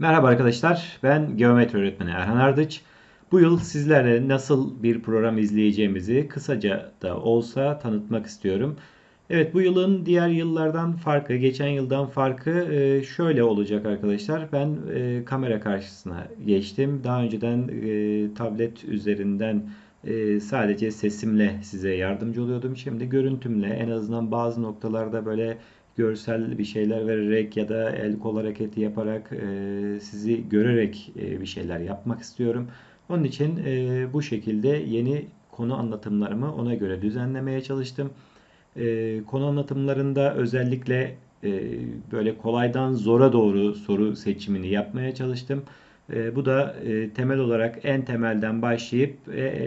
Merhaba arkadaşlar, ben geometri öğretmeni Erhan Ardıç. Bu yıl sizlerle nasıl bir program izleyeceğimizi kısaca da olsa tanıtmak istiyorum. Evet, bu yılın diğer yıllardan farkı, geçen yıldan farkı e, şöyle olacak arkadaşlar. Ben e, kamera karşısına geçtim. Daha önceden e, tablet üzerinden sadece sesimle size yardımcı oluyordum. Şimdi görüntümle en azından bazı noktalarda böyle görsel bir şeyler vererek ya da el kol hareketi yaparak e, sizi görerek e, bir şeyler yapmak istiyorum. Onun için e, bu şekilde yeni konu anlatımlarımı ona göre düzenlemeye çalıştım. Konu anlatımlarında özellikle böyle kolaydan zora doğru soru seçimini yapmaya çalıştım. Bu da temel olarak en temelden başlayıp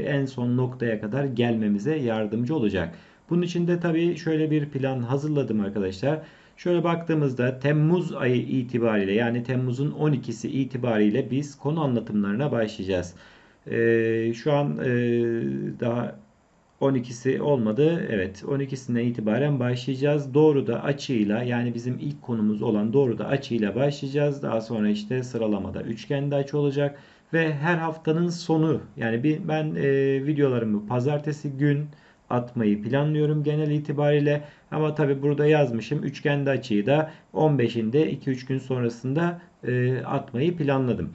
en son noktaya kadar gelmemize yardımcı olacak. Bunun için de tabii şöyle bir plan hazırladım arkadaşlar. Şöyle baktığımızda Temmuz ayı itibariyle yani Temmuz'un 12'si itibariyle biz konu anlatımlarına başlayacağız. Ee, şu an e, daha 12'si olmadı. Evet 12'sinden itibaren başlayacağız. Doğru da açıyla yani bizim ilk konumuz olan doğru da açıyla başlayacağız. Daha sonra işte sıralamada üçgende açı olacak. Ve her haftanın sonu yani ben e, videolarımı pazartesi gün atmayı planlıyorum genel itibariyle. Ama tabi burada yazmışım üçgende açıyı da 15'inde 2-3 gün sonrasında e, atmayı planladım.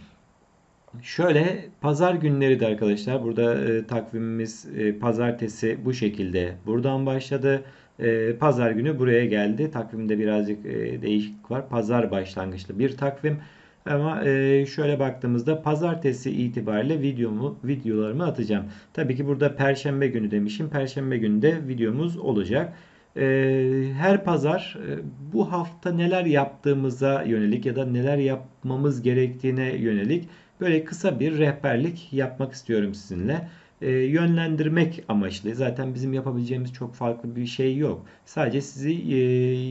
Şöyle pazar günleri de arkadaşlar burada e, takvimimiz e, pazartesi bu şekilde buradan başladı. E, pazar günü buraya geldi. Takvimde birazcık e, değişiklik var. Pazar başlangıçlı bir takvim. Ama e, şöyle baktığımızda pazartesi itibariyle videomu videolarımı atacağım. Tabii ki burada perşembe günü demişim. Perşembe günü de videomuz olacak. E, her pazar e, bu hafta neler yaptığımıza yönelik ya da neler yapmamız gerektiğine yönelik böyle kısa bir rehberlik yapmak istiyorum sizinle. Yönlendirmek amaçlı. Zaten bizim yapabileceğimiz çok farklı bir şey yok. Sadece sizi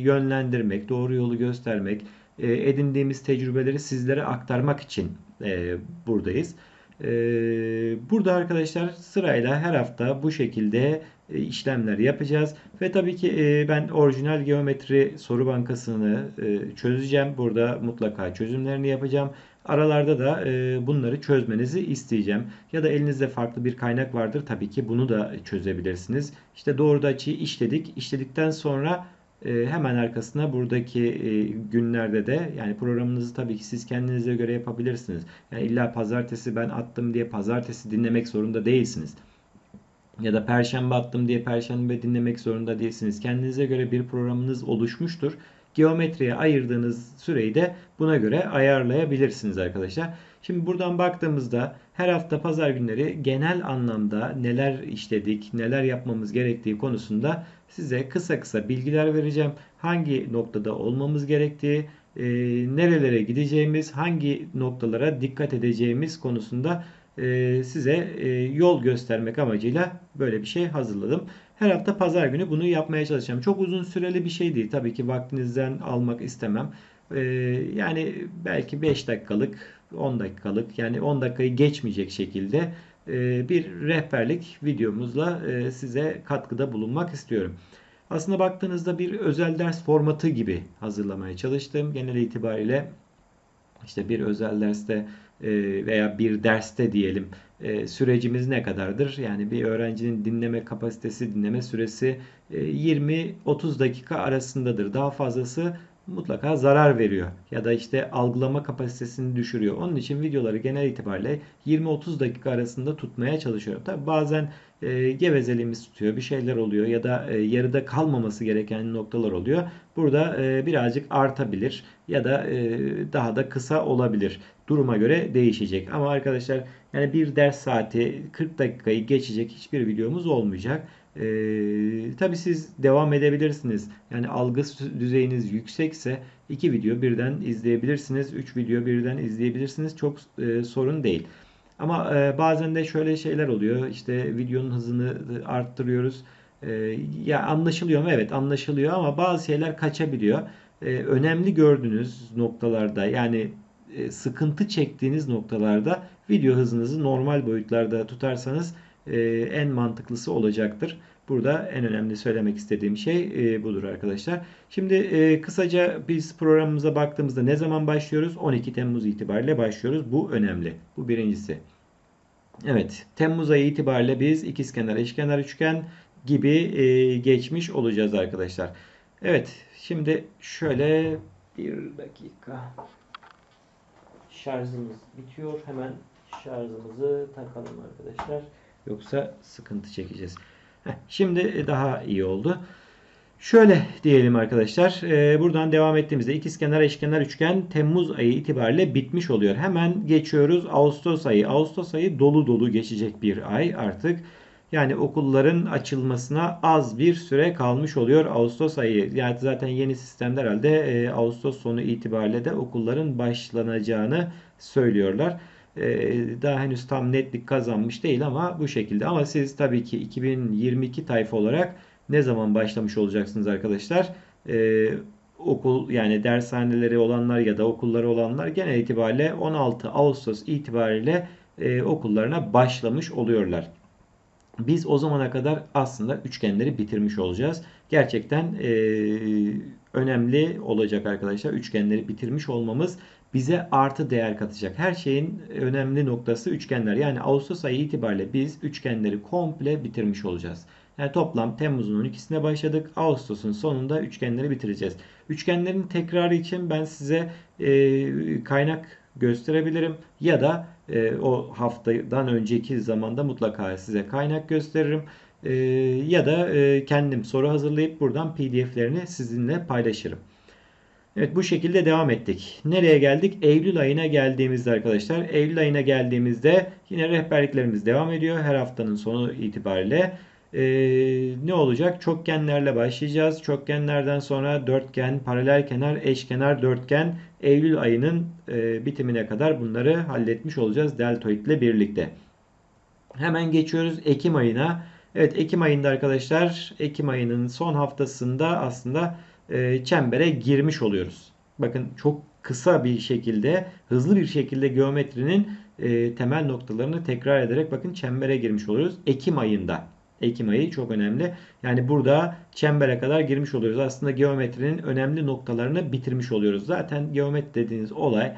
yönlendirmek, doğru yolu göstermek, e, edindiğimiz tecrübeleri sizlere aktarmak için e, buradayız. E, burada arkadaşlar sırayla her hafta bu şekilde işlemler yapacağız. Ve tabii ki ben orijinal geometri soru bankasını çözeceğim. Burada mutlaka çözümlerini yapacağım. Aralarda da bunları çözmenizi isteyeceğim. Ya da elinizde farklı bir kaynak vardır. Tabii ki bunu da çözebilirsiniz. İşte doğruda açıyı işledik. İşledikten sonra hemen arkasına buradaki e, günlerde de yani programınızı tabii ki siz kendinize göre yapabilirsiniz. Yani illa pazartesi ben attım diye pazartesi dinlemek zorunda değilsiniz. Ya da perşembe attım diye perşembe dinlemek zorunda değilsiniz. Kendinize göre bir programınız oluşmuştur. Geometriye ayırdığınız süreyi de buna göre ayarlayabilirsiniz arkadaşlar. Şimdi buradan baktığımızda her hafta pazar günleri genel anlamda neler işledik, neler yapmamız gerektiği konusunda size kısa kısa bilgiler vereceğim. Hangi noktada olmamız gerektiği, e, nerelere gideceğimiz, hangi noktalara dikkat edeceğimiz konusunda e, size e, yol göstermek amacıyla böyle bir şey hazırladım. Her hafta pazar günü bunu yapmaya çalışacağım. Çok uzun süreli bir şey değil. Tabii ki vaktinizden almak istemem. E, yani belki 5 dakikalık 10 dakikalık yani 10 dakikayı geçmeyecek şekilde e, bir rehberlik videomuzla e, size katkıda bulunmak istiyorum. Aslında baktığınızda bir özel ders formatı gibi hazırlamaya çalıştım. Genel itibariyle işte bir özel derste e, veya bir derste diyelim sürecimiz ne kadardır? Yani bir öğrencinin dinleme kapasitesi, dinleme süresi 20-30 dakika arasındadır. Daha fazlası mutlaka zarar veriyor ya da işte algılama kapasitesini düşürüyor. Onun için videoları genel itibariyle 20-30 dakika arasında tutmaya çalışıyorum. Tabi bazen e, gevezeliğimiz tutuyor, bir şeyler oluyor ya da e, yarıda kalmaması gereken noktalar oluyor. Burada e, birazcık artabilir ya da e, daha da kısa olabilir. Duruma göre değişecek. Ama arkadaşlar yani bir ders saati 40 dakikayı geçecek hiçbir videomuz olmayacak. Ee, tabii siz devam edebilirsiniz. Yani algı düzeyiniz yüksekse iki video birden izleyebilirsiniz. Üç video birden izleyebilirsiniz. Çok e, sorun değil. Ama e, bazen de şöyle şeyler oluyor. İşte videonun hızını arttırıyoruz. E, ya anlaşılıyor mu? Evet anlaşılıyor ama bazı şeyler kaçabiliyor. E, önemli gördüğünüz noktalarda yani e, sıkıntı çektiğiniz noktalarda video hızınızı normal boyutlarda tutarsanız e, en mantıklısı olacaktır. Burada en önemli söylemek istediğim şey e, budur arkadaşlar. Şimdi e, kısaca biz programımıza baktığımızda ne zaman başlıyoruz? 12 Temmuz itibariyle başlıyoruz. Bu önemli. Bu birincisi. Evet, Temmuz ayı itibariyle biz ikizkenar, eşkenar üçgen gibi e, geçmiş olacağız arkadaşlar. Evet, şimdi şöyle bir dakika. Şarjımız bitiyor. Hemen şarjımızı takalım arkadaşlar. Yoksa sıkıntı çekeceğiz. Heh, şimdi daha iyi oldu. Şöyle diyelim arkadaşlar. E, buradan devam ettiğimizde ikizkenar, eşkenar üçgen Temmuz ayı itibariyle bitmiş oluyor. Hemen geçiyoruz Ağustos ayı. Ağustos ayı dolu dolu geçecek bir ay artık. Yani okulların açılmasına az bir süre kalmış oluyor Ağustos ayı. Yani zaten yeni sistemde herhalde e, Ağustos sonu itibariyle de okulların başlanacağını söylüyorlar. E, daha henüz tam netlik kazanmış değil ama bu şekilde. Ama siz tabii ki 2022 tayfa olarak ne zaman başlamış olacaksınız arkadaşlar? E, okul yani dershaneleri olanlar ya da okulları olanlar genel itibariyle 16 Ağustos itibariyle e, okullarına başlamış oluyorlar. Biz o zamana kadar aslında üçgenleri bitirmiş olacağız. Gerçekten e, önemli olacak arkadaşlar. Üçgenleri bitirmiş olmamız bize artı değer katacak. Her şeyin önemli noktası üçgenler. Yani Ağustos ayı itibariyle biz üçgenleri komple bitirmiş olacağız. Yani toplam Temmuz'un 12'sine başladık. Ağustos'un sonunda üçgenleri bitireceğiz. Üçgenlerin tekrarı için ben size e, kaynak gösterebilirim. Ya da e, o haftadan önceki zamanda mutlaka size kaynak gösteririm. E, ya da e, kendim soru hazırlayıp buradan pdf'lerini sizinle paylaşırım. Evet bu şekilde devam ettik. Nereye geldik? Eylül ayına geldiğimizde arkadaşlar. Eylül ayına geldiğimizde yine rehberliklerimiz devam ediyor. Her haftanın sonu itibariyle. Ee, ne olacak? Çokgenlerle başlayacağız. Çokgenlerden sonra dörtgen, paralel kenar, eşkenar, dörtgen Eylül ayının e, bitimine kadar bunları halletmiş olacağız deltoid ile birlikte. Hemen geçiyoruz Ekim ayına. Evet Ekim ayında arkadaşlar Ekim ayının son haftasında aslında e, çembere girmiş oluyoruz. Bakın çok kısa bir şekilde, hızlı bir şekilde geometrinin e, temel noktalarını tekrar ederek bakın çembere girmiş oluyoruz. Ekim ayında. Ekim ayı çok önemli. Yani burada çembere kadar girmiş oluyoruz. Aslında geometrinin önemli noktalarını bitirmiş oluyoruz. Zaten geometri dediğiniz olay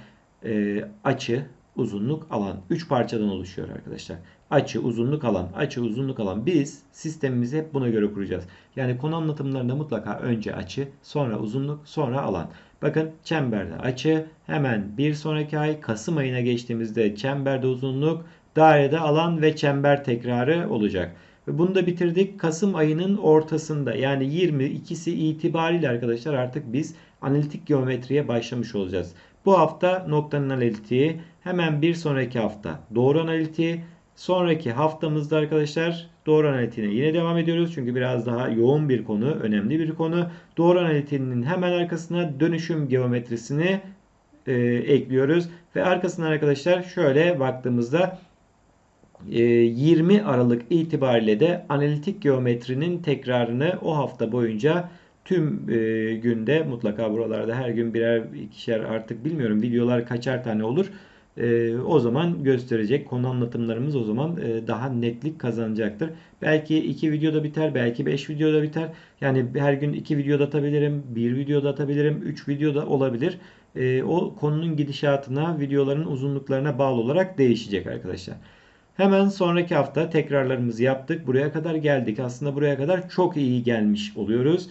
e, açı, uzunluk, alan. 3 parçadan oluşuyor arkadaşlar. Açı, uzunluk, alan. Açı, uzunluk, alan. Biz sistemimizi hep buna göre kuracağız. Yani konu anlatımlarında mutlaka önce açı, sonra uzunluk, sonra alan. Bakın çemberde açı, hemen bir sonraki ay Kasım ayına geçtiğimizde çemberde uzunluk, dairede alan ve çember tekrarı olacak. Bunu da bitirdik. Kasım ayının ortasında yani 22'si itibariyle arkadaşlar artık biz analitik geometriye başlamış olacağız. Bu hafta noktanın analitiği, hemen bir sonraki hafta doğru analitiği, sonraki haftamızda arkadaşlar doğru analitiğine yine devam ediyoruz. Çünkü biraz daha yoğun bir konu, önemli bir konu. Doğru analitiğinin hemen arkasına dönüşüm geometrisini e, ekliyoruz. Ve arkasından arkadaşlar şöyle baktığımızda 20 ee, Aralık itibariyle de analitik geometrinin tekrarını o hafta boyunca tüm e, günde mutlaka buralarda her gün birer ikişer artık bilmiyorum videolar kaçar tane olur. E, o zaman gösterecek. Konu anlatımlarımız o zaman e, daha netlik kazanacaktır. Belki iki videoda biter, belki beş videoda biter. Yani her gün iki videoda atabilirim, bir videoda atabilirim, üç videoda olabilir. o konunun gidişatına, videoların uzunluklarına bağlı olarak değişecek arkadaşlar. Hemen sonraki hafta tekrarlarımızı yaptık. Buraya kadar geldik. Aslında buraya kadar çok iyi gelmiş oluyoruz.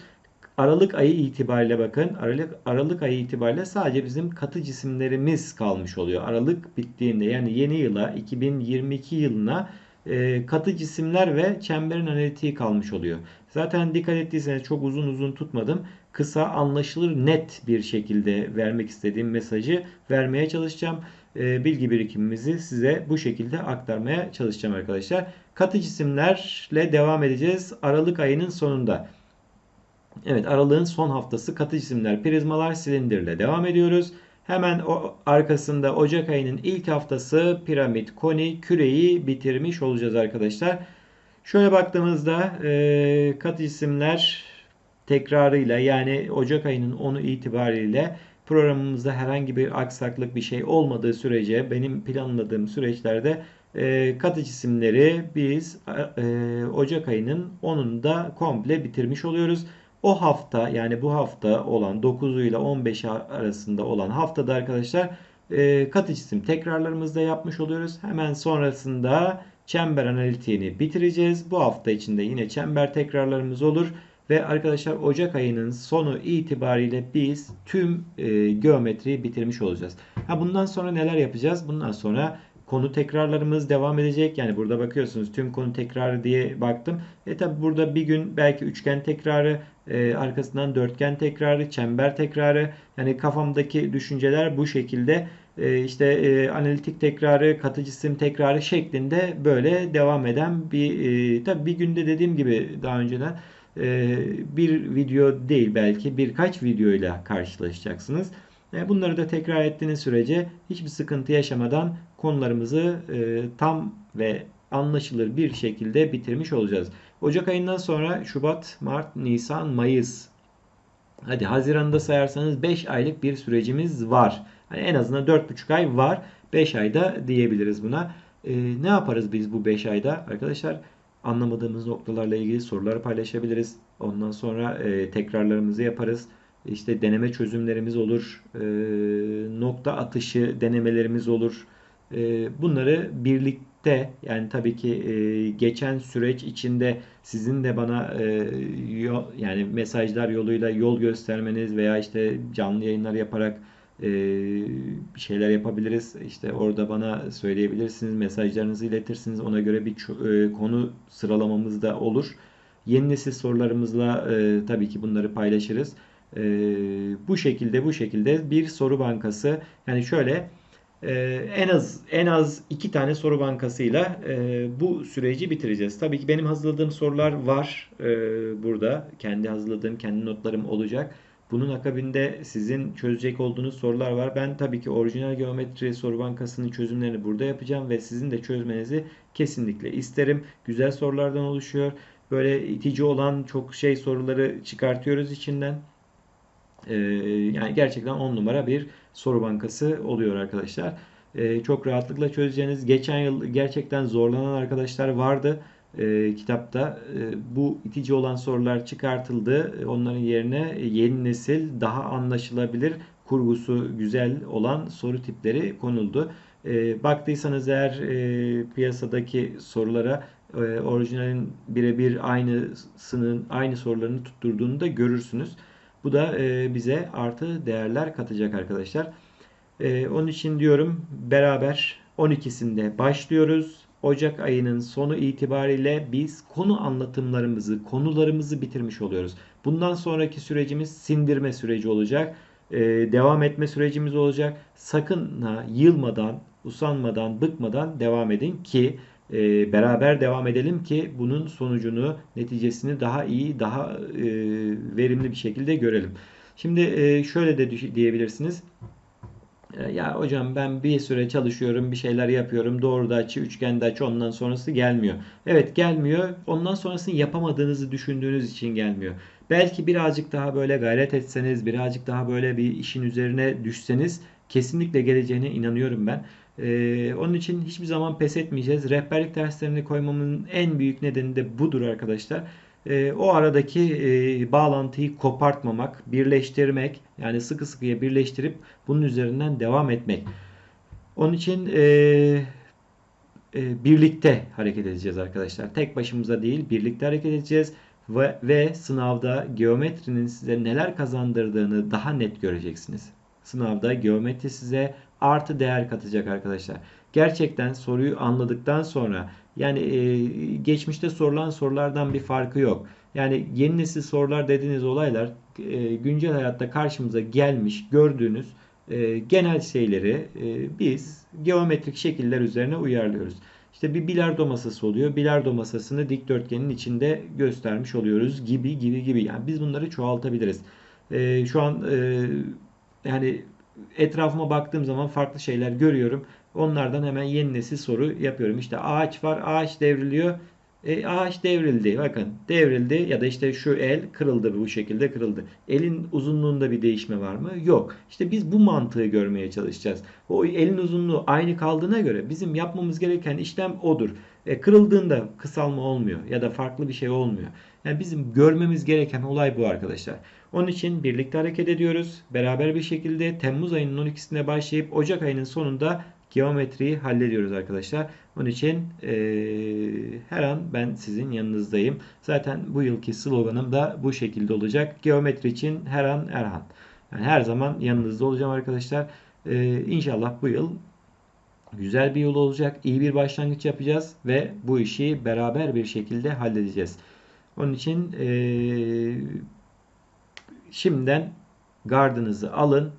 Aralık ayı itibariyle bakın. Aralık, Aralık ayı itibariyle sadece bizim katı cisimlerimiz kalmış oluyor. Aralık bittiğinde yani yeni yıla 2022 yılına e, katı cisimler ve çemberin analitiği kalmış oluyor. Zaten dikkat ettiyseniz çok uzun uzun tutmadım. Kısa, anlaşılır, net bir şekilde vermek istediğim mesajı vermeye çalışacağım. E, bilgi birikimimizi size bu şekilde aktarmaya çalışacağım arkadaşlar. Katı cisimlerle devam edeceğiz Aralık ayının sonunda. Evet aralığın son haftası katı cisimler, prizmalar, silindirle devam ediyoruz. Hemen o arkasında Ocak ayının ilk haftası piramit, koni, küreyi bitirmiş olacağız arkadaşlar. Şöyle baktığımızda e, katı cisimler tekrarıyla yani Ocak ayının 10'u itibariyle programımızda herhangi bir aksaklık bir şey olmadığı sürece benim planladığım süreçlerde E, katı cisimleri biz e, Ocak ayının 10'unda komple bitirmiş oluyoruz. O hafta yani bu hafta olan 9 ile 15 arasında olan haftada arkadaşlar e, katı cisim tekrarlarımızda yapmış oluyoruz. Hemen sonrasında çember analitiğini bitireceğiz. Bu hafta içinde yine çember tekrarlarımız olur. Ve arkadaşlar Ocak ayının sonu itibariyle biz tüm e, geometriyi bitirmiş olacağız. Ha bundan sonra neler yapacağız? Bundan sonra konu tekrarlarımız devam edecek. Yani burada bakıyorsunuz tüm konu tekrarı diye baktım. E tabi burada bir gün belki üçgen tekrarı, e, arkasından dörtgen tekrarı, çember tekrarı. Yani kafamdaki düşünceler bu şekilde işte e, analitik tekrarı, katı cisim tekrarı şeklinde böyle devam eden bir e, tabi bir günde dediğim gibi daha önceden e, bir video değil belki birkaç videoyla karşılaşacaksınız. E, bunları da tekrar ettiğiniz sürece hiçbir sıkıntı yaşamadan konularımızı e, tam ve anlaşılır bir şekilde bitirmiş olacağız. Ocak ayından sonra Şubat, Mart, Nisan, Mayıs. Hadi Haziran'da sayarsanız 5 aylık bir sürecimiz var. Yani en azından 4,5 ay var. 5 ayda diyebiliriz buna. E, ne yaparız biz bu 5 ayda? Arkadaşlar anlamadığımız noktalarla ilgili soruları paylaşabiliriz. Ondan sonra e, tekrarlarımızı yaparız. İşte deneme çözümlerimiz olur. E, nokta atışı denemelerimiz olur. E, bunları birlikte yani tabii ki e, geçen süreç içinde sizin de bana e, yol, yani mesajlar yoluyla yol göstermeniz veya işte canlı yayınlar yaparak bir şeyler yapabiliriz. İşte orada bana söyleyebilirsiniz, mesajlarınızı iletirsiniz. Ona göre bir e, konu sıralamamız da olur. Yeni nesil sorularımızla e, tabii ki bunları paylaşırız. E, bu şekilde bu şekilde bir soru bankası yani şöyle en az en az iki tane soru bankasıyla bu süreci bitireceğiz. Tabii ki benim hazırladığım sorular var burada. Kendi hazırladığım kendi notlarım olacak. Bunun akabinde sizin çözecek olduğunuz sorular var. Ben tabii ki orijinal geometri soru bankasının çözümlerini burada yapacağım ve sizin de çözmenizi kesinlikle isterim. Güzel sorulardan oluşuyor. Böyle itici olan çok şey soruları çıkartıyoruz içinden. Ee, yani gerçekten 10 numara bir soru bankası oluyor arkadaşlar. Ee, çok rahatlıkla çözeceğiniz. Geçen yıl gerçekten zorlanan arkadaşlar vardı e, kitapta e, bu itici olan sorular çıkartıldı. Onların yerine yeni nesil daha anlaşılabilir kurgusu güzel olan soru tipleri konuldu. E, baktıysanız eğer e, piyasadaki sorulara e, orijinalin birebir aynısının aynı sorularını tutturduğunu da görürsünüz. Bu da e, bize artı değerler katacak arkadaşlar. E, onun için diyorum beraber 12'sinde başlıyoruz. Ocak ayının sonu itibariyle biz konu anlatımlarımızı, konularımızı bitirmiş oluyoruz. Bundan sonraki sürecimiz sindirme süreci olacak. Ee, devam etme sürecimiz olacak. Sakın ha, yılmadan, usanmadan, bıkmadan devam edin ki e, beraber devam edelim ki bunun sonucunu, neticesini daha iyi, daha e, verimli bir şekilde görelim. Şimdi e, şöyle de diyebilirsiniz. E, ya hocam ben bir süre çalışıyorum, bir şeyler yapıyorum. Doğru da açı, üçgen de açı ondan sonrası gelmiyor. Evet gelmiyor. Ondan sonrasını yapamadığınızı düşündüğünüz için gelmiyor. Belki birazcık daha böyle gayret etseniz, birazcık daha böyle bir işin üzerine düşseniz kesinlikle geleceğine inanıyorum ben. Ee, onun için hiçbir zaman pes etmeyeceğiz. Rehberlik derslerini koymamın en büyük nedeni de budur arkadaşlar e, o aradaki e, bağlantıyı kopartmamak, birleştirmek yani sıkı sıkıya birleştirip bunun üzerinden devam etmek. Onun için e, e, birlikte hareket edeceğiz arkadaşlar. Tek başımıza değil birlikte hareket edeceğiz ve, ve sınavda geometrinin size neler kazandırdığını daha net göreceksiniz. Sınavda geometri size artı değer katacak arkadaşlar. Gerçekten soruyu anladıktan sonra yani e, geçmişte sorulan sorulardan bir farkı yok. Yani yeni nesil sorular dediğiniz olaylar e, güncel hayatta karşımıza gelmiş gördüğünüz e, genel şeyleri e, biz geometrik şekiller üzerine uyarlıyoruz. İşte bir bilardo masası oluyor. Bilardo masasını dikdörtgenin içinde göstermiş oluyoruz gibi gibi gibi. Yani biz bunları çoğaltabiliriz. E, şu an e, yani etrafıma baktığım zaman farklı şeyler görüyorum. Onlardan hemen yeni nesil soru yapıyorum. İşte ağaç var, ağaç devriliyor. E, ağaç devrildi. Bakın devrildi ya da işte şu el kırıldı bu şekilde kırıldı. Elin uzunluğunda bir değişme var mı? Yok. İşte biz bu mantığı görmeye çalışacağız. O elin uzunluğu aynı kaldığına göre bizim yapmamız gereken işlem odur. E, kırıldığında kısalma olmuyor ya da farklı bir şey olmuyor. Yani bizim görmemiz gereken olay bu arkadaşlar. Onun için birlikte hareket ediyoruz. Beraber bir şekilde Temmuz ayının 12'sinde başlayıp Ocak ayının sonunda geometriyi hallediyoruz arkadaşlar. Onun için eee, her an ben sizin yanınızdayım. Zaten bu yılki sloganım da bu şekilde olacak. Geometri için her an Erhan. Yani her zaman yanınızda olacağım arkadaşlar. Eee inşallah bu yıl güzel bir yıl olacak. İyi bir başlangıç yapacağız ve bu işi beraber bir şekilde halledeceğiz. Onun için eee, şimdiden gardınızı alın.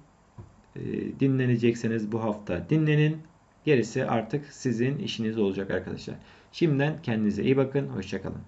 Eee, dinlenecekseniz bu hafta dinlenin. Gerisi artık sizin işiniz olacak arkadaşlar. Şimdiden kendinize iyi bakın. Hoşçakalın.